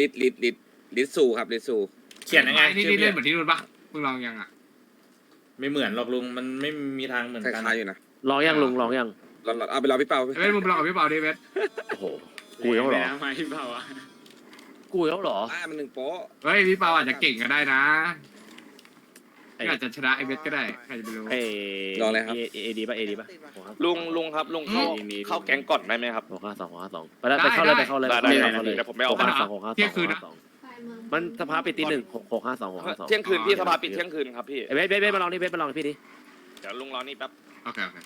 ลิดลิดลิดลิดสูครับลิดสูเขียนยังไงนี่ชื่อนี่พี่เล่นเหมือนที่นู่นปะมึงลองยังอะไม่เหมือนหรอกลุงมันไม่มีทางเหมือนคกันล้ายๆอยู่นะลองยังลุงลองยังลองๆเอาไปรอพี่เปาเว้ยมึงลองกับพี่เปาดิเวทโอ้โหกูยังเหรอไม่พี่เปล่าอะกูยังเหรออ่ามันหนึ่งโป๊ะเฮ้ยพี่เปาอาจจะเก่งก็ได้นะ ไอ้อาจจะชนะไอเวทก็ได้ใครจะไปรู้ เอลองเลยครับ เอดีป่ะเอดีป่ะลุงลุงครับลุงเข้าเข้าแก๊งก่อนได้ไหมครับ หกห้าสองหกห้าสองไปแล้วไปเข้าเลยไปเข้าเลยได้ได้ไปได้เข้าเลยเดี๋ยวผมไม่เอา หกห้าสองหกห้าสองเที่ยงคืนนะหกห้าสองมันสภาปิดตีหนึ่งหกหกห้าสองหกห้าสองเที่ยงคืนพี่สภาปิดเที่ยงคืนครับพี่ไอ้เบสเบสเบสมาลองนี่เบสมาลองนี่พี่ดิเดี๋ยวลุงรอนี่แป๊บโอเคโอเค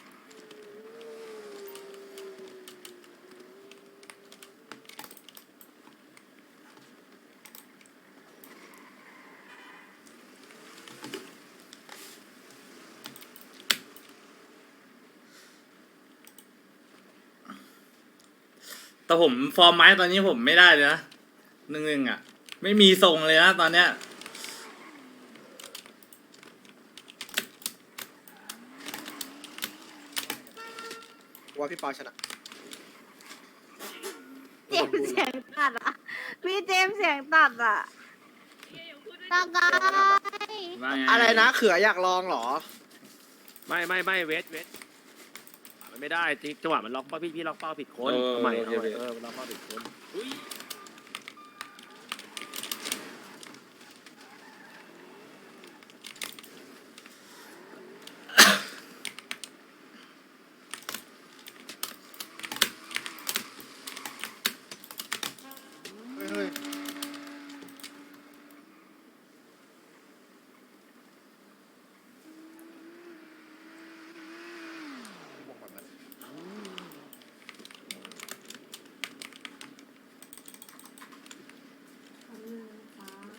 แต่ผมฟอร์มไม้ตอนนี้ผมไม่ได้เลยนะหนึ่งหนึ่งอะ ไม่มีทรงเลยนะตอนเนี้ยว่าพี่ปาชนะเจมส์เสียงตัดอะพี่เจมส์เสียงตัดอะตากายว่าไงอะไรนะเขืออยากลองเหรอ ไม่ไม่ไม่เวสเวส มันไม่ได้จริงจังหวะมันล็อกเป้าพี่พี่ล็อกเป้าผิดคนเอาใหม่เอาใหม่เออมันล็อกเป้าผิดคน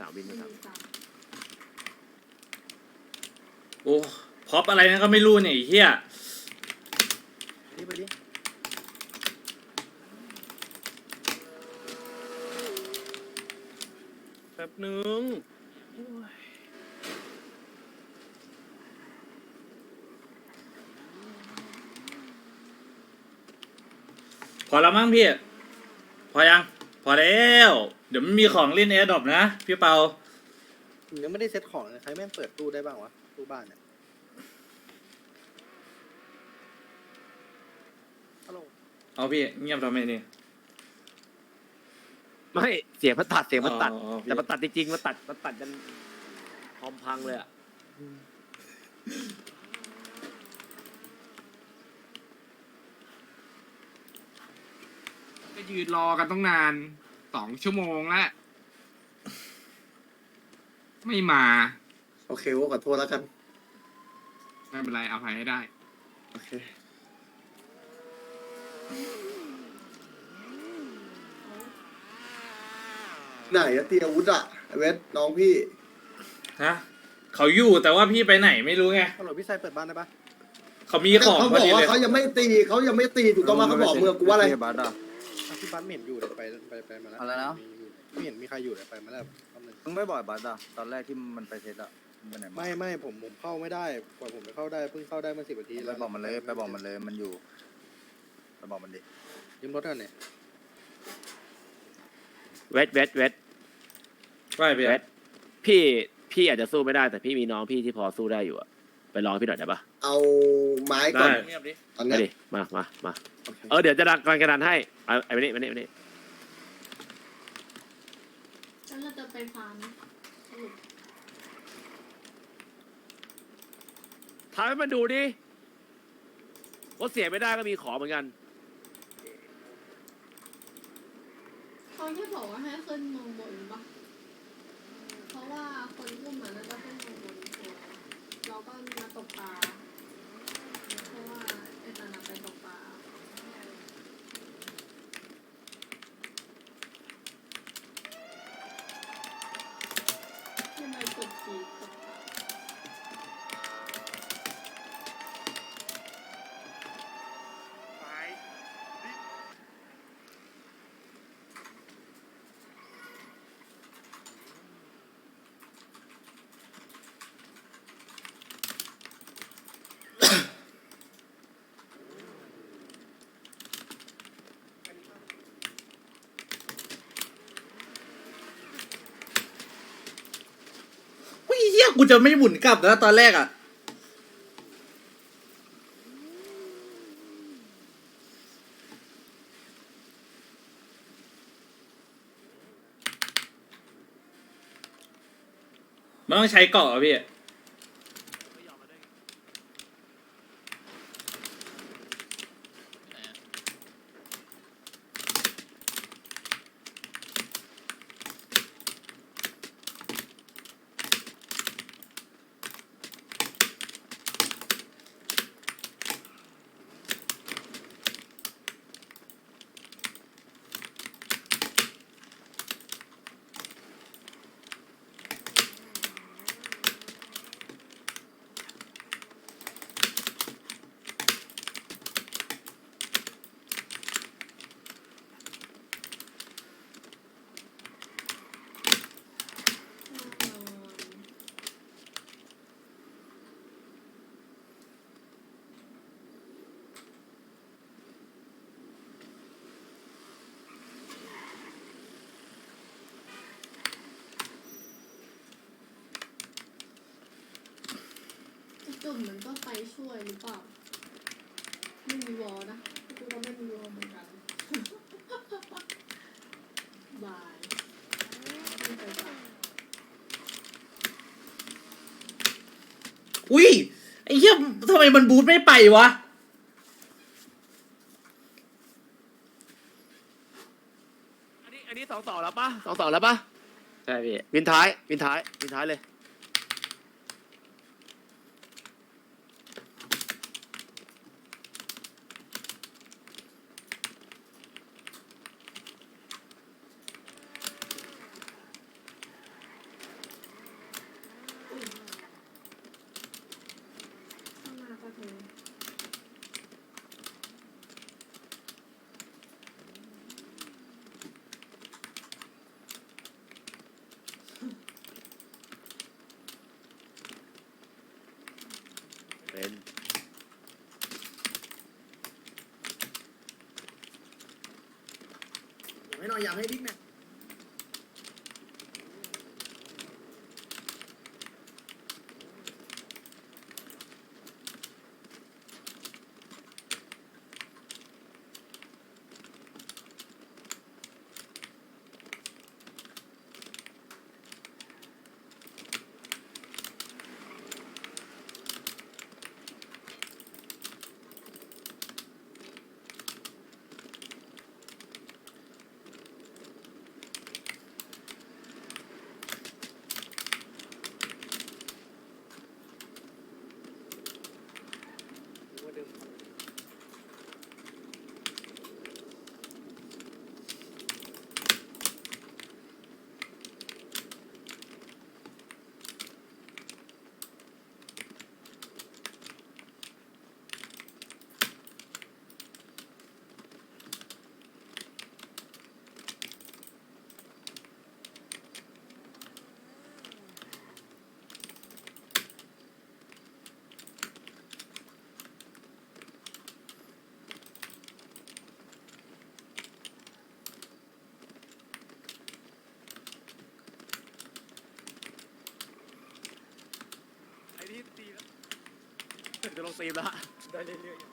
ามวินนะครับโอ้พร็อปอะไรนั่นก็ไม่รู้เนี่ยไอ้เฮียนี่ไปดิแป๊บนึงพอแล้วมั้งพี่ พอยัง พอแล้ว เดี๋ยวมันมีของเล่นแอร์ดรอปนะพี่เปาผมยังไม่ได้เซ็ตของเลยใครแม่งเปิดตู้ได้บ้างวะตู้บ้านเนี่ยฮัลโหลเอาพี่เงียบทำไมนี่ไม่เสียงมันตัดเสียงมันตัด อ๋ออ๋อพี่แต่มันตัดจริงๆมันตัดมันตัดกันคอมพังเลยอะก็ยืนรอกันต้องนาน สองชั่วโมงแล้วไม่มา โอเคว่าขอโทษแล้วกัน ไม่เป็นไรเอาภัยให้ได้ โอเค ไหนอะเตียอาวุธอะไอ้เวทน้องพี่ฮะเขาอยู่แต่ว่าพี่ไปไหนไม่รู้ไงฮัลโหลพี่ไซเปิดบ้านได้ปะเขามีของเขาพบออกดีว่าเลยเขายังไม่ตีเขายังไม่ตีถูกต้องไหมเขาบอกเมื่อกูว่าอะไรอะพี่บัส ไม่เห็นอยู่เลยไปไปไปมาแล้วอะไรนะ ไม่เห็นมีใครอยู่เลยไปมาแล้วแป๊บนึงมึงไม่บอกบัสอะตอนแรกที่มันไปเซตอะมึงไปไหนมาไม่ไม่ผมผมเข้าไม่ได้กว่าผมจะเข้าได้เพิ่งเข้าได้เมื่อสิบนาทีไปแล้วบอกมันเลยไปบอกมันเลยมันอยู่ไปบอกมันดิยืมรถกันเนี่ยเวสเวสเวสว่าพี่เวสพี่พี่อาจจะสู้ไม่ได้แต่พี่มีน้องพี่ที่พอสู้ได้อยู่อะไปลองให้พี่หน่อยได้ปะ เอาไม้ก่อได้นเงียบดิตอนไปเนี้ยดิมามามาเออเดี๋ยวจะดันการกระดานให้เอาไอ้ไปนี่ไปนี่ไปนี่แล้วเราจะไปฟาร์มสรุปทำให้มันดูดิว่าเสียไม่ได้ก็มีของเหมือนกัน เขาแค่บอกว่าให้ขึ้นมองบนปะ กูจะไม่หมุนกลับนะตอนแรกอะ มันต้องใช้เกาะอะพี่ จุ่มมันก็ไปช่วยหรือเปล่า ไม่มีวอลนะกูก็ไม่มีวอลเหมือนกัน บายไม่ไปจ้ะอุ้ยไอ้เหี้ยทำไมมันบูทไม่ไปวะ อันนี้อันนี้สองสองแล้วปะสองสองแล้วปะใช่พี่วินท้าย วินท้าย วินท้ายเลย ข้างหน้าก็เธอ เป็น ไม่หน่อยอยากให้บิ๊กแมน จะลงตีมแล้วได้เรื่อยๆ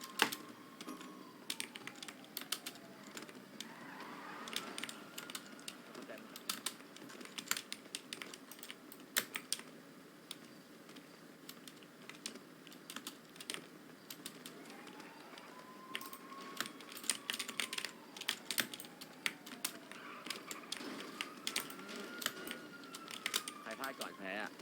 ใครพลาดก่อนแพ้อะ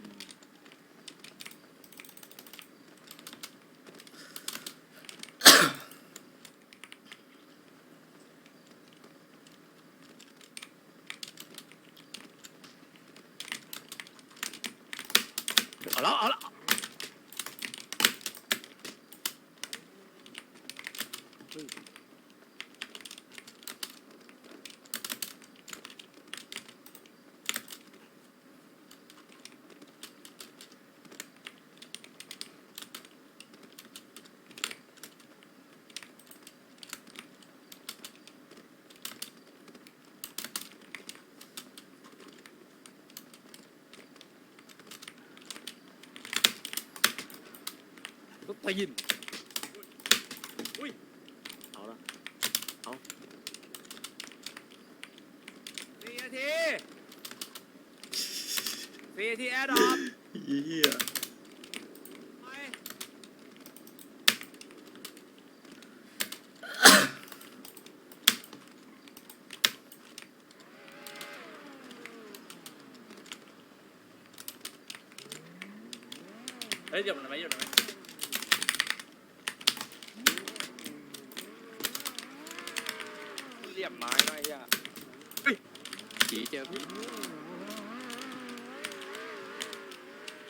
ไปยินอุ้ยเอาละเอาสี่นาทีสี่นาทีแอร์ดรอปเหี้ยไปเฮ้ยหยุดมันไหมหยุดมันไหมียมไม้หน่อยอะผีเจอพี่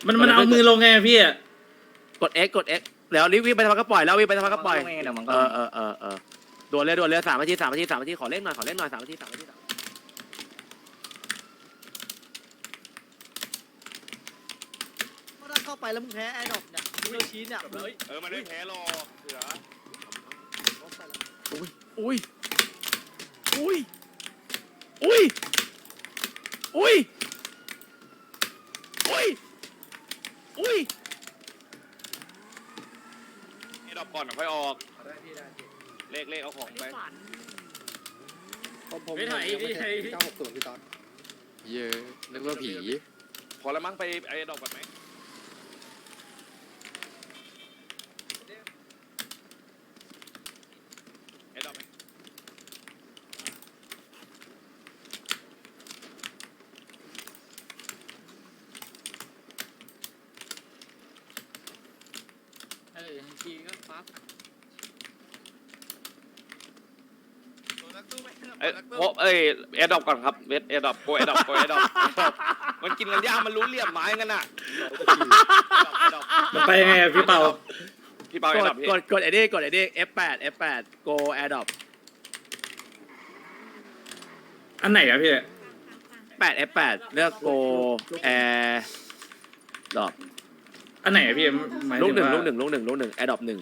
มันมันเอามือลงไงพี่อะกด X กด X แล้วรีบวิ่งไปทางก็ปล่อยแล้ววิ่งไปทางก็ปล่อยเดี๋ยวมันเอก็อเออเออเออด่วนเลยด่วนเลยสามนาทีสามนาทีสามนาทีขอเล่นหน่อยขอเล่นหน่อยสามนาทีสามนาทีถ้าเข้าไปแล้วมึงแพ้ไอ้ดอกเนี่ยมึงเอชี้เนี่ยเออมันไม่แพ้รอเสืออุ้ยอุ้ย อุ้ย อุ้ย อุ้ย อุ้ยไอ้ดอกก่อนค่อยออก เลขเลขเอาของไป ผมผมไม่ถ่ายยังไม่ถ่าย เก้าหกศูนย์พี่ตอนเยอะนึกว่าผี พอแล้วมั้งไปไอ้ดอกก่อนไหมไอ้ดอกไหม เออ ทีก็ปั๊บเอ้ยโอ้เอ้ยแอร์ดรอปก่อนครับเวทแอร์ดรอปโกแอร์ดรอปโกแอร์ดรอปมันกินกันยากมันรู้เหลี่ยมไม้กันน่ะมันไปยังไงอะพี่เปา พี่เปากแอร์ดรอดปพี่กดกดไอ้นี่กดไอ้นี่ F8 F8 go airdrop อันไหนอะพี่ 8 F8 เลือก go air drop อันไหนอะพี่หมายลูถึกหนึ่งว่า ลูกหนึ่งลูกหนึ่งลูกหนึ่ง airdrop หนึ่ง